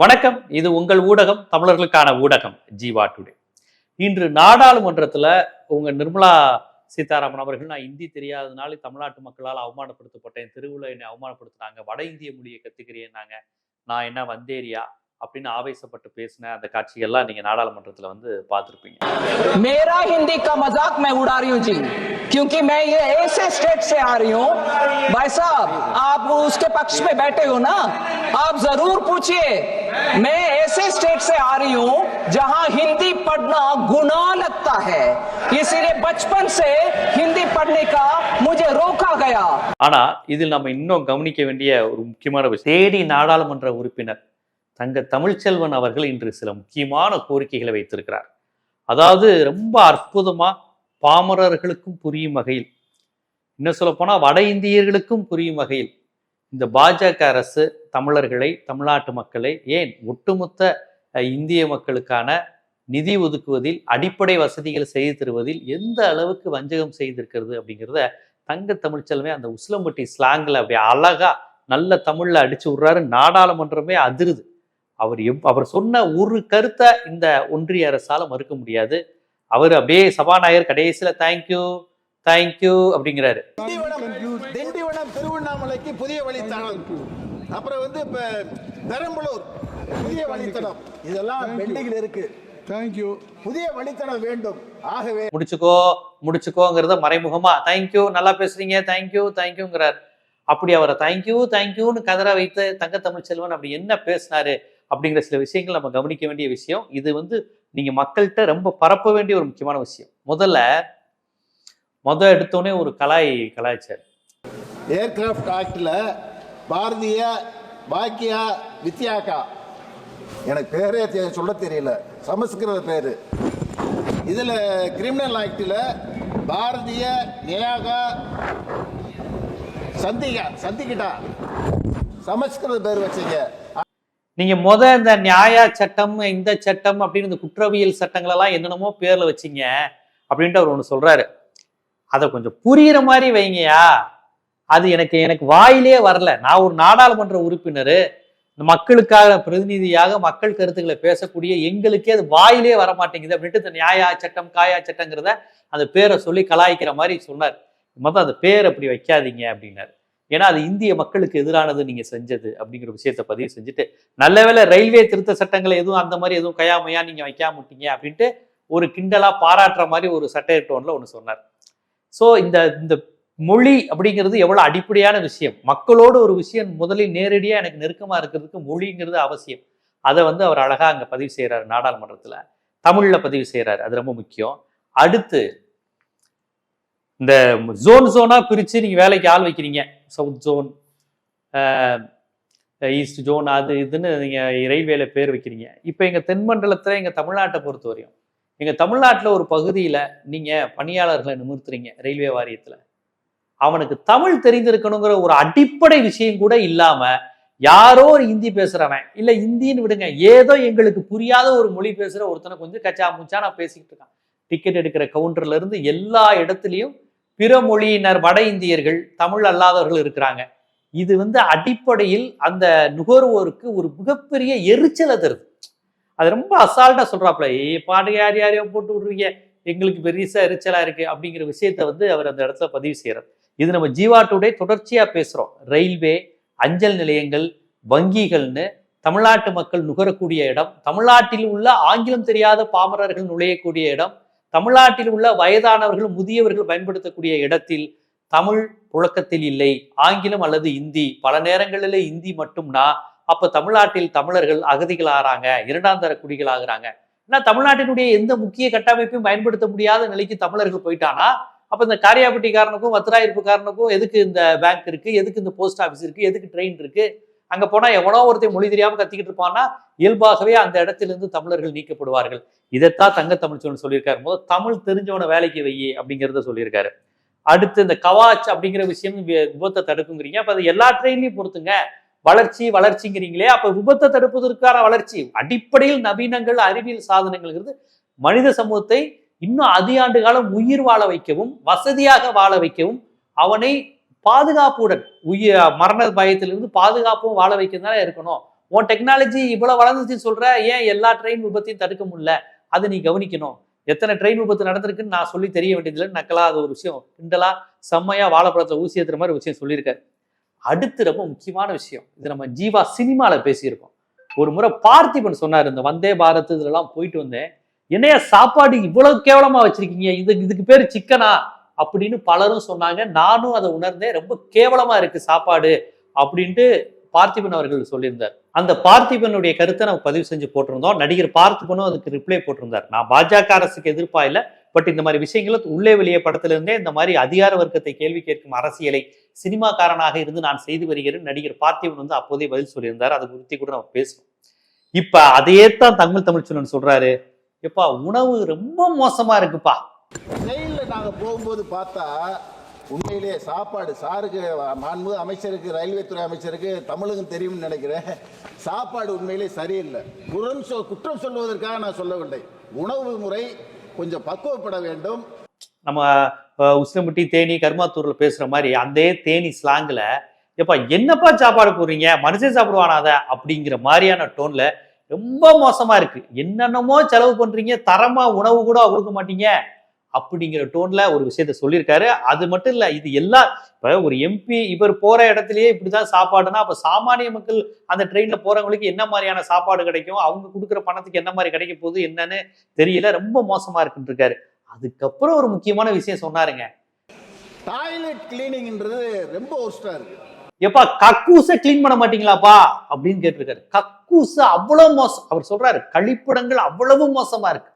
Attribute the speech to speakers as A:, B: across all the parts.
A: வணக்கம். இது உங்கள் ஊடகம் தமிழர்களுக்கான ஊடகம் ஜீவா டுடே. இன்று நாடாளுமன்றத்துல உங்க நிர்மலா சீதாராமன் அவர்கள் நான் இந்தி தெரியாதனால தமிழ்நாட்டு மக்களால் அவமானப்படுத்தப்பட்டேன். தெருவில் என்னை அவமானப்படுத்தினாங்க. வட இந்திய மொழியை கத்துக்கிறேன்னாங்க. நான் என்ன வந்தேரியா? அப்படின்னு ஆவேசப்பட்டு பேசின அந்த காட்சிகள்லாம் நீங்க நாடாளுமன்றத்துல வந்து பார்த்துருப்பீங்க
B: मेरा हिंदी का मजाक मैं उड़ा रही हूँ जी क्योंकि मैं ये ऐसे स्टेट से आ रही हूँ भाई साहब आप उसके पक्ष में बैठे हो ना आप जरूर पूछिए मैं ऐसे स्टेट से आ रही हूँ जहाँ हिंदी पढ़ना गुनाह लगता है इसीलिए बचपन से हिंदी पढ़ने का मुझे रोका गया
A: ஆனா இதில் நம்ம இன்னும் கவனிக்க வேண்டிய ஒரு முக்கியமான விஷயம் தேடி நாடாளுமன்ற உறுப்பினர் தங்க தமிழ்ச்செல்வன் அவர்கள் இன்று சில முக்கியமான கோரிக்கைகளை வைத்திருக்கிறார். அதாவது ரொம்ப அற்புதமாக பாமரர்களுக்கும் புரியும் வகையில் இன்னும் சொல்ல வட இந்தியர்களுக்கும் புரியும் வகையில் இந்த பாஜக அரசு தமிழர்களை தமிழ்நாட்டு மக்களை ஏன் ஒட்டுமொத்த இந்திய மக்களுக்கான நிதி ஒதுக்குவதில் அடிப்படை வசதிகள் செய்து தருவதில் எந்த அளவுக்கு வஞ்சகம் செய்திருக்கிறது அப்படிங்கிறத தங்க தமிழ்ச்செல்வமே அந்த உசிலம்பட்டி ஸ்லாங்கில் அப்படியே அழகா நல்ல தமிழில் அடிச்சு விட்றாரு. நாடாளுமன்றமே அதிருது. அவர் எவ் அவர் சொன்ன ஒரு கருத்தை இந்த ஒன்றிய அரசால மறுக்க முடியாது. அவர் அப்படியே சபாநாயகர் கடைசியில தேங்க்யூ தேங்க்யூ அப்படிங்கிறாரு.
C: திண்டிவனம் திருவண்ணாமலைக்கு புதிய வழித்தடம். அப்புறம் வந்து இப்ப பெரம்பலூர் புதிய வழித்தடம். இதெல்லாம் பெண்டிங்கில் இருக்கு.
D: தேங்க்யூ
C: புதிய வழித்தடம் வேண்டும். ஆகவே
A: முடிச்சுக்கோ முடிச்சுக்கோங்கிறத மறைமுகமா தேங்க்யூ நல்லா பேசுறீங்க தேங்க்யூ தேங்க்யூங்கிறார் அப்படி அவரை தேங்க்யூ தேங்க்யூன்னு கதற வைத்து தங்க தமிழ்ச்செல்வன் அப்படி என்ன பேசினாரு? அப்படிங்கிற சில விஷயங்கள் நம்ம கவனிக்க வேண்டிய விஷயம். இது வந்து நீங்கள் மக்கள்கிட்ட ரொம்ப பரப்ப வேண்டிய ஒரு முக்கியமான விஷயம். முதல்ல முதல் எடுத்தோடனே ஒரு கலாய் கலாய்ச்சார்.
C: ஏர்கிராஃப்ட் ஆக்டில் பாரதிய பாக்கியா வித்யாகா. எனக்கு பேரே சொல்ல தெரியல. சமஸ்கிருத பேர். இதில் கிரிமினல் ஆக்டில் பாரதிய நியாகா சந்திகா சந்திக்கிட்டா. சமஸ்கிருத பேர் வச்சீங்க.
A: நீங்க முத இந்த நியாய சட்டம் இந்த சட்டம் அப்படின்னு இந்த குற்றவியல் சட்டங்கள் எல்லாம் என்னென்னமோ பேர்ல வச்சீங்க அப்படின்ட்டு அவர் ஒன்று சொல்றாரு. அதை கொஞ்சம் புரியுற மாதிரி வைங்கயா அது எனக்கு எனக்கு வாயிலே வரல. நான் ஒரு நாடாளுமன்ற உறுப்பினர். இந்த மக்களுக்காக பிரதிநிதியாக மக்கள் கருத்துக்களை பேசக்கூடிய எங்களுக்கே அது வாயிலே வர மாட்டேங்குது அப்படின்ட்டு இந்த நியாய சட்டம் காயா சட்டங்கிறத அந்த பேரை சொல்லி கலாய்க்கிற மாதிரி சொன்னார். மொத்தம் அந்த பேர் அப்படி வைக்காதீங்க அப்படின்னாரு. ஏன்னா அது இந்திய மக்களுக்கு எதிரானது நீங்க செஞ்சது அப்படிங்கிற விஷயத்த பதிவு செஞ்சுட்டு நல்ல வேலை ரயில்வே திருத்த சட்டங்களை எதுவும் அந்த மாதிரி எதுவும் கையாமையா நீங்க வைக்காம விட்டீங்க அப்படின்ட்டு ஒரு கிண்டலா பாராட்டுற மாதிரி ஒரு சட்டை டோன்ல ஒன்று சொன்னார். ஸோ இந்த இந்த மொழி அப்படிங்கிறது எவ்வளவு அடிப்படையான விஷயம். மக்களோடு ஒரு விஷயம் முதலில் நேரடியா எனக்கு நெருக்கமா இருக்கிறதுக்கு மொழிங்கிறது அவசியம். அதை வந்து அவர் அழகா அங்க பதிவு செய்யறாரு நாடாளுமன்றத்துல. தமிழ்ல பதிவு செய்யறாரு அது ரொம்ப முக்கியம். அடுத்து இந்த ஜோன் ஜோனாக பிரித்து நீங்கள் வேலைக்கு ஆள் வைக்கிறீங்க. சவுத் ஜோன் ஈஸ்ட் ஜோன் அது இதுன்னு நீங்கள் ரயில்வேல பேர் வைக்கிறீங்க. இப்போ எங்கள் தென்மண்டலத்தில் எங்கள் தமிழ்நாட்டை பொறுத்தவரையும் எங்கள் தமிழ்நாட்டில் ஒரு பகுதியில் நீங்கள் பணியாளர்களை நிமிர்த்துறீங்க ரயில்வே வாரியத்தில். அவனுக்கு தமிழ் தெரிந்திருக்கணுங்கிற ஒரு அடிப்படை விஷயம் கூட இல்லாமல் யாரோ ஒரு ஹிந்தி பேசுகிறவன் இல்லை ஹிந்தின்னு விடுங்க ஏதோ எங்களுக்கு புரியாத ஒரு மொழி பேசுகிற ஒருத்தனை கொஞ்சம் கச்சா முச்சா நான் பேசிக்கிட்டு இருக்கான். டிக்கெட் எடுக்கிற கவுண்டர்லேருந்து எல்லா இடத்துலையும் பிற மொழியினர் வட இந்தியர்கள் தமிழ் அல்லாதவர்கள் இருக்கிறாங்க. இது வந்து அடிப்படையில் அந்த நுகர்வோருக்கு ஒரு மிகப்பெரிய எரிச்சலை தருது அது ரொம்ப அசால்ட்டா சொல்றாப்புல ஏ பாட்டு யார் யாரையோ போட்டு விடுறீங்க? எங்களுக்கு பெருசா எரிச்சலா இருக்கு. அப்படிங்கிற விஷயத்த வந்து அவர் அந்த இடத்துல பதிவு செய்யறார் இது நம்ம ஜீவா டுடே தொடர்ச்சியா பேசுறோம். ரயில்வே அஞ்சல் நிலையங்கள் வங்கிகள்னு தமிழ்நாட்டு மக்கள் நுகரக்கூடிய இடம் தமிழ்நாட்டில் உள்ள ஆங்கிலம் தெரியாத பாமரர்கள் நுழையக்கூடிய இடம் தமிழ்நாட்டில் உள்ள வயதானவர்கள் முதியவர்கள் பயன்படுத்தக்கூடிய இடத்தில் தமிழ் புழக்கத்தில் இல்லை. ஆங்கிலம் அல்லது இந்தி. பல நேரங்களில் இந்தி மட்டும்னா அப்ப தமிழ்நாட்டில் தமிழர்கள் அகதிகள் ஆகிறாங்க இரண்டாம் தர குடிகள் ஏன்னா தமிழ்நாட்டினுடைய எந்த முக்கிய கட்டமைப்பையும் பயன்படுத்த முடியாத நிலைக்கு தமிழர்கள் போயிட்டானா அப்ப இந்த காரியாபட்டிக்காரனுக்கும் வத்திராயிருப்புக்காரனுக்கும் எதுக்கு இந்த பேங்க் இருக்கு எதுக்கு இந்த போஸ்ட் ஆஃபீஸ் இருக்கு எதுக்கு ட்ரெயின் இருக்கு அங்க போனா எவனோ ஒருத்தர் மொழி தெரியாம கத்திக்கிட்டு இருப்பான்னா இயல்பாகவே அந்த இடத்திலிருந்து தமிழர்கள் நீக்கப்படுவார்கள். இதைத்தான் தங்க தமிழ்ச்சோன் சொல்லியிருக்காரு. முதல் தமிழ் தெரிஞ்சவனை வேலைக்கு வையி அப்படிங்கிறத சொல்லியிருக்காரு. அடுத்து இந்த கவாச் அப்படிங்கிற விஷயம் விபத்தை தடுக்குங்கிறீங்க. அப்ப அது எல்லா ட்ரெயின்லையும் பொறுத்துங்க வளர்ச்சி வளர்ச்சிங்கிறீங்களே. அப்ப விபத்தை தடுப்பதற்கான வளர்ச்சி. அடிப்படையில் நவீனங்கள் அறிவியல் சாதனங்கள்ங்கிறது மனித சமூகத்தை இன்னும் அதிகாண்டு காலம் உயிர் வாழ வைக்கவும் வசதியாக வாழ வைக்கவும் அவனை பாதுகாப்புடன் உயிர் மரண பயத்திலிருந்து பாதுகாப்பும் வாழ வைக்க இருக்கணும். உன் டெக்னாலஜி இவ்வளவு வளர்ந்துச்சுன்னு சொல்ற ஏன் எல்லா ட்ரெயின் விபத்தையும் தடுக்க முடியல? அதை நீ கவனிக்கணும். எத்தனை ட்ரெயின் விபத்து நடந்திருக்குன்னு நான் சொல்லி தெரிய வேண்டியதில்லை. நக்கலா அது ஒரு விஷயம். கிண்டலா செம்மையா வாழைப்பழத்துல ஊசி ஏற்றுற மாதிரி விஷயம் சொல்லியிருக்காரு. அடுத்து ரொம்ப முக்கியமான விஷயம். இது நம்ம ஜீவா சினிமால பேசியிருக்கோம். ஒரு முறை பார்த்திபன் சொன்னார் இந்த வந்தே பாரத் இதுலலாம் போயிட்டு வந்தேன். என்னைய சாப்பாடு இவ்வளவு கேவலமா வச்சிருக்கீங்க? இது இதுக்கு பேர் சிக்கனா? அப்படின்னு பலரும் சொன்னாங்க. நானும் அதை உணர்ந்தேன். ரொம்ப கேவலமா இருக்கு சாப்பாடு அப்படின்ட்டு பார்த்திபன் அவர்கள் சொல்லியிருந்தார். அந்த பார்த்திபனுடைய கருத்தை நம்ம பதிவு செஞ்சு போட்டிருந்தோம். நடிகர் பார்த்திபனும் அதுக்கு ரிப்ளை போட்டிருந்தார். நான் பாஜக அரசுக்கு எதிர்ப்பா இல்ல பட் இந்த மாதிரி விஷயங்களும் உள்ளே வெளியே படத்துல இருந்தே இந்த மாதிரி அதிகார வர்க்கத்தை கேள்வி கேட்கும் அரசியலை சினிமாக்காரனாக இருந்து நான் செய்து வருகிறேன். நடிகர் பார்த்திபன் வந்து அப்போதே பதில் சொல்லியிருந்தார். அது குறித்து கூட நம்ம பேசுவோம். இப்ப அதையே தான் தமிழ் தமிழ்ச்சொல்லன் சொல்றாரு. எப்பா உணவு ரொம்ப மோசமா இருக்குப்பா.
C: நாங்கள் போகும்போது பார்த்தா உண்மையிலேயே சாப்பாடு சாருக்கு மாண்புது அமைச்சருக்கு ரயில்வே துறை அமைச்சருக்கு தமிழுக்கும் தெரியும்னு நினைக்கிறேன். சாப்பாடு உண்மையிலே சரியில்லை. குற்றம் சொ குற்றம் சொல்வதற்காக நான் சொல்லவில்லை. உணவு முறை கொஞ்சம் பக்குவப்பட வேண்டும்.
A: நம்ம அஹ், உசிலம்பட்டி தேனி கருமாத்தூர்ல பேசுற மாதிரி அந்த தேனி ஸ்லாங்ல எப்பா என்னப்பா சாப்பாடு போடுறீங்க? மனுஷன் சாப்பிடுவானா அதை? அப்படிங்கிற மாதிரியான டோன்ல ரொம்ப மோசமா இருக்கு. என்னென்னமோ செலவு பண்றீங்க தரமா உணவு கூட கொடுக்க மாட்டீங்க. அப்படிங்கிற டோன்ல ஒரு விஷயத்த சொல்லியிருக்காரு. அது மட்டும் இல்ல இது எல்லா இப்ப ஒரு எம்பி இவர் போற இடத்துலயே இப்படிதான் சாப்பாடுனா அப்ப சாமானிய மக்கள் அந்த ட்ரெயின்ல போறவங்களுக்கு என்ன மாதிரியான சாப்பாடு கிடைக்கும்? அவங்க கொடுக்குற பணத்துக்கு என்ன மாதிரி கிடைக்க போகுது? என்னன்னு தெரியல. ரொம்ப மோசமா இருக்குன்னு இருக்காரு. அதுக்கப்புறம் ஒரு முக்கியமான விஷயம் சொன்னாருங்க.
C: டாய்லெட் கிளீனிங்ன்றது ரொம்ப ஒஸ்டா இருக்கு.
A: எப்பா கக்கூச க்ளீன் பண்ண மாட்டீங்களாப்பா? அப்படின்னு கேட்டிருக்காரு. கக்கூச அவ்வளவு மோசம். அவர் சொல்றாரு கழிப்பிடங்கள் அவ்வளவு மோசமா இருக்கு.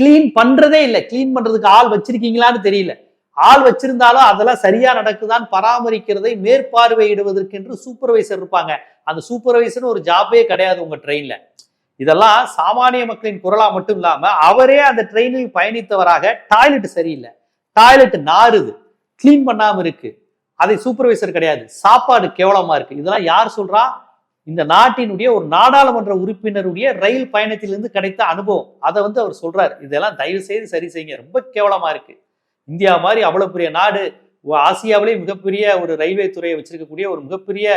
A: க்ளீன் பண்றதே இல்லை. க்ளீன் பண்றதுக்கு ஆள் வச்சிருக்கீங்களான்னு தெரியல. ஆள் வச்சிருந்தாலும் அதெல்லாம் சரியா நடக்குதான் பராமரிக்கிறதை மேற்பார்வையிடுவதற்கு என்று சூப்பர்வைசர் இருப்பாங்க. அந்த சூப்பர்வைசர்னு ஒரு ஜாபே கிடையாது உங்க ட்ரெயின்ல இதெல்லாம் சாமானிய மக்களின் குரலா மட்டும் இல்லாம அவரே அந்த ட்ரெயினில் பயணித்தவராக டாய்லெட் சரியில்லை. டாய்லெட் நாறுது. க்ளீன் பண்ணாம இருக்கு. அதை சூப்பர்வைசர் கிடையாது. சாப்பாடு கேவலமா இருக்கு. இதெல்லாம் யார் சொல்றா? இந்த நாட்டினுடைய ஒரு நாடாளுமன்ற உறுப்பினருடைய ரயில் பயணத்திலிருந்து கிடைத்த அனுபவம். அதை வந்து அவர் சொல்றாரு. இதெல்லாம் தயவு செய்து சரி செய்யுங்க. ரொம்ப கேவலமா இருக்கு. இந்தியா மாதிரி அவ்வளவு பெரிய நாடு ஆசியாவிலேயே ஆசியாவிலே மிகப்பெரிய ஒரு ரயில்வே துறையை வச்சிருக்கக்கூடிய ஒரு மிகப்பெரிய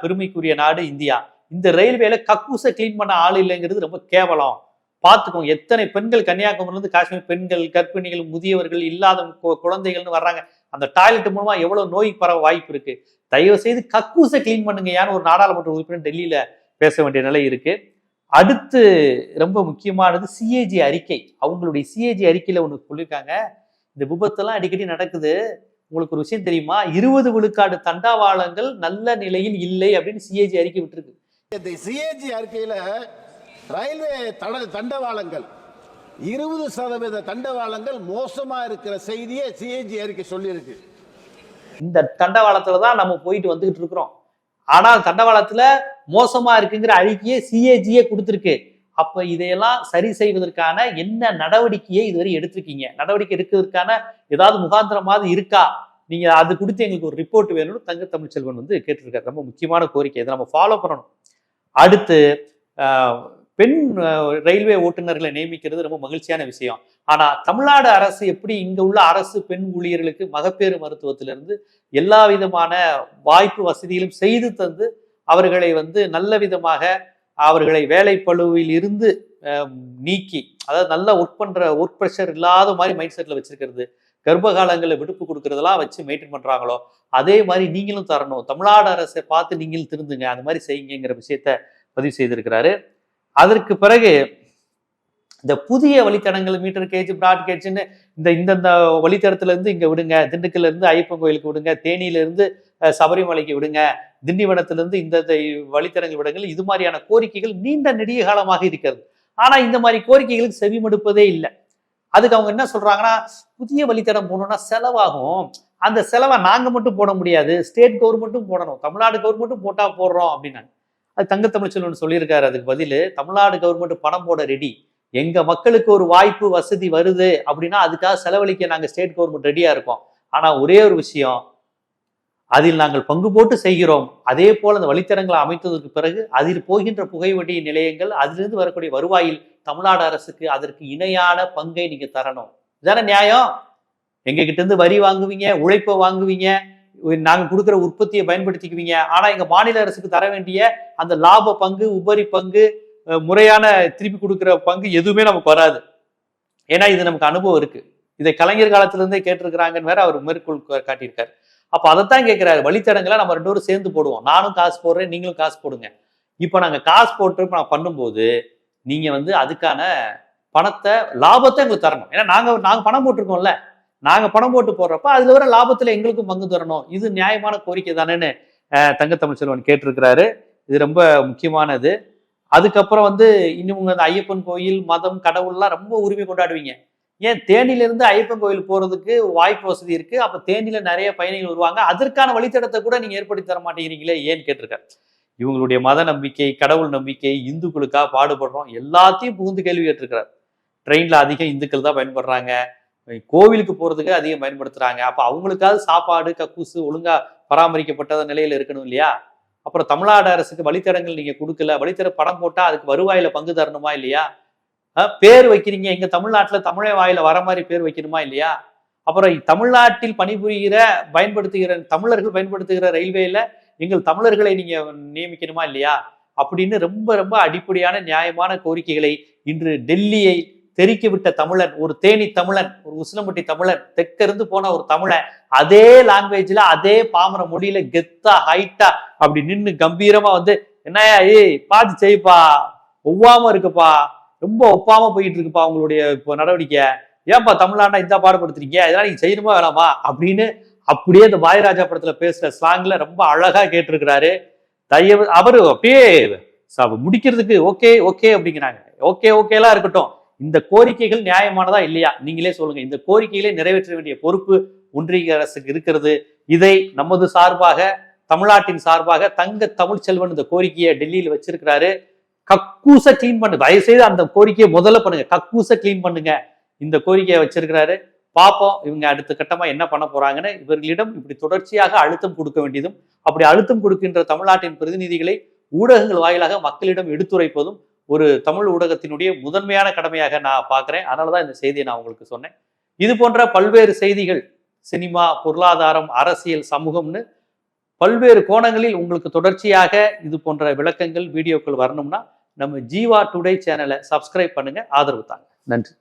A: பெருமைக்குரிய நாடு இந்தியா. இந்த ரயில்வேல கக்கூசை க்ளீன் பண்ண ஆள் இல்லைங்கிறது ரொம்ப கேவலம். பார்த்துக்கோங்க. எத்தனை பெண்கள் கன்னியாகுமரியிலிருந்து காஷ்மீர் பெண்கள் கர்ப்பிணிகள் முதியவர்கள் இல்லாத குழந்தைகள்னு வர்றாங்க. அந்த டாய்லெட் மூலமா எவ்வளவு நோய் பரவ வாய்ப்பு இருக்கு? தயவு செய்து கக்கூசை க்ளீன் பண்ணுங்க. யான்னு ஒரு நாடாளுமன்ற உறுப்பினர் டெல்லியில பேச வேண்டிய நிலை இருக்கு. அடுத்து ரொம்ப முக்கியமானது சிஏஜி அறிக்கை. அவங்களுடைய சிஏஜி அறிக்கையில ஒன்று சொல்லியிருக்காங்க இந்த விபத்தெல்லாம் அடிக்கடி நடக்குது. உங்களுக்கு ஒரு விஷயம் தெரியுமா? இருபது விழுக்காடு தண்டாவாளங்கள் நல்ல நிலையில் இல்லை அப்படின்னு சிஏஜி அறிக்கை விட்டுருக்கு.
C: இந்த சிஏஜி அறிக்கையில ரயில்வே தட தண்டவாளங்கள் இருபது சதவீத தண்டவாளங்கள் மோசமா இருக்கிற செய்தியை சிஏஜி அறிக்கை சொல்லியிருக்கு.
A: இந்த தண்டவாளத்துல தான் நம்ம போயிட்டு வந்துகிட்டு இருக்கிறோம். ஆனால் தண்டவாளத்துல மோசமா இருக்குங்கிற அறிக்கையை சிஏஜியே கொடுத்துருக்கு. அப்ப இதையெல்லாம் சரி செய்வதற்கான என்ன நடவடிக்கையை இதுவரை எடுத்திருக்கீங்க? நடவடிக்கை எடுக்கிறதுக்கான ஏதாவது முகாந்திரமாவது இருக்கா? நீங்க அது கொடுத்து எங்களுக்கு ஒரு ரிப்போர்ட் வேணும்னு தங்க தமிழ்ச்செல்வன் வந்து கேட்டிருக்காரு. ரொம்ப முக்கியமான கோரிக்கை. இதை நம்ம ஃபாலோ பண்ணணும். அடுத்து பெண் ரயில்வே ஓட்டுநர்களை நியமிக்கிறது ரொம்ப மகிழ்ச்சியான விஷயம். ஆனா தமிழ்நாடு அரசு எப்படி இங்க உள்ள அரசு பெண் ஊழியர்களுக்கு மகப்பேறு மருத்துவத்திலிருந்து எல்லா விதமான வாய்ப்பு வசதிகளும் செய்து தந்து அவர்களை வந்து நல்ல விதமாக அவர்களை வேலைப்பளுவில் இருந்து நீக்கி அதாவது நல்லா ஒர்க் பண்ற ஒர்க் ப்ரெஷர் இல்லாத மாதிரி மைண்ட் செட்ல வச்சிருக்கிறது. கர்ப்ப காலங்களில் விடுப்பு கொடுக்கறதெல்லாம் வச்சு மெயின்டைன் பண்றாங்களோ அதே மாதிரி நீங்களும் தரணும். தமிழ்நாடு அரசை பார்த்து நீங்களும் திருந்துங்க. அந்த மாதிரி செய்யுங்கிற விஷயத்த பதிவு செய்திருக்கிறாரு. அதற்கு பிறகு இந்த புதிய வழித்தடங்கள் மீட்டர் கேஜ் பிராட் கேஜ்னு இந்த இந்தந்த வழித்தடத்துல இருந்து இங்க விடுங்க திண்டுக்கல்ல இருந்து ஐயப்பன் கோயிலுக்கு விடுங்க தேனியில இருந்து சபரிமலைக்கு விடுங்க திண்டிவனத்துல இருந்து இந்த வழித்தடங்கள் விடுங்கள். இது மாதிரியான கோரிக்கைகள் நீண்ட நெடிய காலமாக இருக்கிறது. ஆனா இந்த மாதிரி கோரிக்கைகளுக்கு செவிமடுப்பதே இல்லை. அதுக்கு அவங்க என்ன சொல்றாங்கன்னா புதிய வழித்தடம் போகணும்னா செலவாகும். அந்த செலவை நாங்க மட்டும் போட முடியாது. ஸ்டேட் கவர்மெண்ட்டும் போடணும். தமிழ்நாடு கவர்மெண்ட்டும் போட்டா போடுறோம் அப்படின்னாங்க. அது தங்க தமிழ்ச்செல்வன் சொல்லியிருக்காரு. அதுக்கு பதில் தமிழ்நாடு கவர்மெண்ட் பணம் போட ரெடி எங்க மக்களுக்கு ஒரு வாய்ப்பு வசதி வருது அப்படின்னா அதுக்காக செலவழிக்க நாங்கள் ஸ்டேட் கவர்மெண்ட் ரெடியா இருக்கோம். ஆனா ஒரே ஒரு விஷயம் அதில் நாங்கள் பங்கு போட்டு செய்கிறோம். அதே போல அந்த வழித்தடங்களை அமைத்ததற்கு பிறகு அதில் போகின்ற புகைவண்டி நிலையங்கள் அதிலிருந்து வரக்கூடிய வருவாயில் தமிழ்நாடு அரசுக்கு அதற்கு இணையான பங்கை நீங்க தரணும். இதான நியாயம்? எங்ககிட்ட இருந்து வரி வாங்குவீங்க உழைப்பை வாங்குவீங்க நாங்கள் கொடுக்குற உற்பத்தியை பயன்படுத்திக்குவீங்க. ஆனால் எங்கள் மாநில அரசுக்கு தர வேண்டிய அந்த லாப பங்கு உபரி பங்கு முறையான திருப்பி கொடுக்குற பங்கு எதுவுமே நமக்கு வராது. ஏன்னா இது நமக்கு அனுபவம் இருக்கு. இதை கலைஞர் காலத்திலிருந்தே கேட்டிருக்கிறாங்கன்னு வேற அவர் மேற்கோள் காட்டியிருக்காரு. அப்போ அதைத்தான் கேட்கிறாரு. வழித்தடங்களை நம்ம ரெண்டு பேரும் சேர்ந்து போடுவோம். நானும் காசு போடுறேன் நீங்களும் காசு போடுங்க. இப்போ நாங்கள் காசு போட்டு நான் பண்ணும்போது நீங்கள் வந்து அதுக்கான பணத்தை லாபத்தை எங்களுக்கு தரணும். ஏன்னா நாங்கள் நாங்கள் பணம் போட்டிருக்கோம்ல. நாங்கள் பணம் போட்டு போடுறப்ப அதில் வர லாபத்தில் எங்களுக்கும் பங்கு தரணும். இது நியாயமான கோரிக்கை தானேன்னு தங்கத்தமிழ் செல்வன் கேட்டிருக்கிறாரு. இது ரொம்ப முக்கியமானது. அதுக்கப்புறம் வந்து இன்னும் அந்த ஐயப்பன் கோயில் மதம் கடவுள்லாம் ரொம்ப உரிமை கொண்டாடுவீங்க. ஏன்? தேனியிலிருந்து ஐயப்பன் கோயில் போகிறதுக்கு வாய்ப்பு வசதி இருக்கு. அப்போ தேனியில் நிறைய பயணிகள் வருவாங்க. அதற்கான வழித்தடத்தை கூட நீங்கள் ஏற்படுத்தி தர மாட்டேங்கிறீங்களே? ஏன்னு கேட்டிருக்காரு? இவங்களுடைய மத நம்பிக்கை கடவுள் நம்பிக்கை இந்துக்களுக்காக பாடுபடுறோம். எல்லாத்தையும் புகுந்து கேள்வி கேட்டிருக்கிறார். ட்ரெயினில் அதிகம் இந்துக்கள் தான் பயன்படுறாங்க. கோவிலுக்கு போகிறதுக்கு அதிகம் பயன்படுத்துகிறாங்க அப்போ அவங்களுக்காவது சாப்பாடு கக்கூசு ஒழுங்காக பராமரிக்கப்பட்ட நிலையில் இருக்கணும் இல்லையா? அப்புறம் தமிழ்நாடு அரசுக்கு வழித்தடங்கள் நீங்கள் கொடுக்கல வழித்தட படம் போட்டால் அதுக்கு வருவாயில பங்கு தரணுமா இல்லையா? பேர் வைக்கிறீங்க. எங்கள் தமிழ்நாட்டில் தமிழை வாயில வர மாதிரி பேர் வைக்கணுமா இல்லையா? அப்புறம் தமிழ்நாட்டில் பணிபுரிகிற பயன்படுத்துகிற தமிழர்கள் பயன்படுத்துகிற ரயில்வேல எங்கள் தமிழர்களை நீங்க நியமிக்கணுமா இல்லையா? அப்படின்னு ரொம்ப ரொம்ப அடிப்படையான நியாயமான கோரிக்கைகளை இன்று டெல்லியை தெறிக்கி விட்ட தமிழன் ஒரு தேனி தமிழன் ஒரு உசிலம்பட்டி தமிழன் தெற்கிருந்து போன ஒரு தமிழன் அதே லாங்குவேஜ்ல அதே பாமர மொழியில கெத்தா ஹைட்டா அப்படி நின்னு கம்பீரமா வந்து என்னையா ஏய் பார்த்து செய்ப்பா ஒவ்வாம இருக்குப்பா ரொம்ப ஒப்பாம போயிட்டு இருக்குப்பா உங்களுடைய இப்போ நடவடிக்கை ஏன்பா தமிழ்நாட்டை இந்த பாடுபடுத்துறீங்க? இதெல்லாம் நீங்க செய்யணுமா வேணாமா? அப்படின்னு அப்படியே இந்த பாயராஜா படத்துல பேசுற ஸ்லாங்ல ரொம்ப அழகா கேட்டிருக்கிறாரு. தயவு அவரு அப்படியே முடிக்கிறதுக்கு ஓகே ஓகே அப்படிங்கிறாங்க. ஓகே ஓகேலாம் இருக்கட்டும். இந்த கோரிக்கைகள் நியாயமானதா இல்லையா? நீங்களே சொல்லுங்க. இந்த கோரிக்கைகளை நிறைவேற்ற வேண்டிய பொறுப்பு ஒன்றிய அரசுக்கு இருக்கிறது. இதை நமது சார்பாக தமிழ்நாட்டின் சார்பாக தங்க தமிழ் செல்வன் இந்த கோரிக்கையை டெல்லியில் வச்சிருக்கிறாரு. கக்கூச க்ளீன் பண்ணு. தயவு செய்து அந்த கோரிக்கையை முதல்ல பண்ணுங்க. கக்கூச க்ளீன் பண்ணுங்க. இந்த கோரிக்கையை வச்சிருக்கிறாரு. பார்ப்போம் இவங்க அடுத்த கட்டமா என்ன பண்ண போறாங்கன்னு இவர்களிடம் இப்படி தொடர்ச்சியாக அழுத்தம் கொடுக்க வேண்டியதும் அப்படி அழுத்தம் கொடுக்கின்ற தமிழ்நாட்டின் பிரதிநிதிகளை ஊடகங்கள் வாயிலாக மக்களிடம் எடுத்துரைப்பதும் ஒரு தமிழ் ஊடகத்தினுடைய முதன்மையான கடமையாக நான் பார்க்குறேன். அதனால தான் இந்த செய்தியை நான் உங்களுக்கு சொன்னேன். இது போன்ற பல்வேறு செய்திகள் சினிமா பொருளாதாரம் அரசியல் சமூகம்னு பல்வேறு கோணங்களில் உங்களுக்கு தொடர்ச்சியாக இது போன்ற விளக்கங்கள் வீடியோக்கள் வரணும்னா நம்ம ஜீவா டுடே சேனலை சப்ஸ்கிரைப் பண்ணுங்க. ஆதரவு தாங்க. நன்றி.